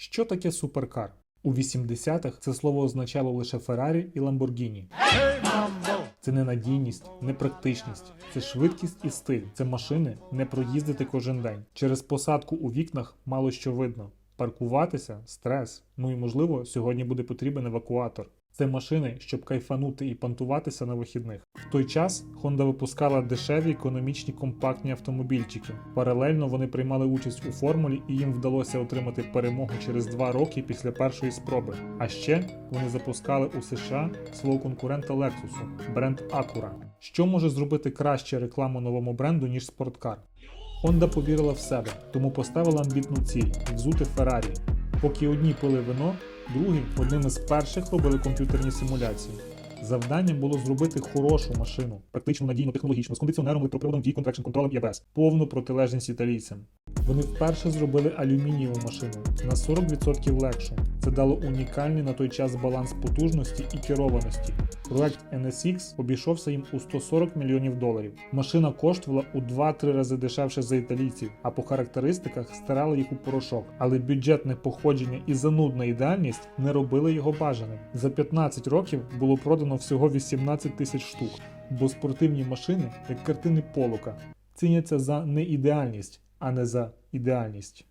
Що таке суперкар? У 80-х це слово означало лише Феррарі і Ламборгіні. Це не надійність, не практичність, це швидкість і стиль. Це машини не проїздити кожен день. Через посадку у вікнах мало що видно. Паркуватися стрес. Ну і можливо, сьогодні буде потрібен евакуатор. Це машини, щоб кайфанути і пантуватися на вихідних. В той час Honda випускала дешеві економічні компактні автомобільчики. Паралельно вони приймали участь у формулі і їм вдалося отримати перемогу через два роки після першої спроби. А ще вони запускали у США свого конкурента Lexus, бренд Acura. Що може зробити краще рекламу новому бренду, ніж спорткар? Honda повірила в себе, тому поставила амбітну ціль взути Феррарі. Поки одні пили вино, другі одним із перших робили комп'ютерні симуляції. Завданням було зробити хорошу машину, практично надійну технологічну, з кондиціонером, електроприводом, дій, контрекшн контролем і ABS, повну протилежність італійцям. Вони вперше зробили алюмінієву машину на 40% легшу. Це дало унікальний на той час баланс потужності і керованості. Проект NSX обійшовся їм у 140 мільйонів доларів. Машина коштувала у 2-3 рази дешевше за італійців, а по характеристиках стирала їх у порошок. Але бюджетне походження і занудна ідеальність не робили його бажаним. За 15 років було продано всього 18 тисяч штук, бо спортивні машини, як картини Полока, ціняться за неідеальність, а не за ідеальність.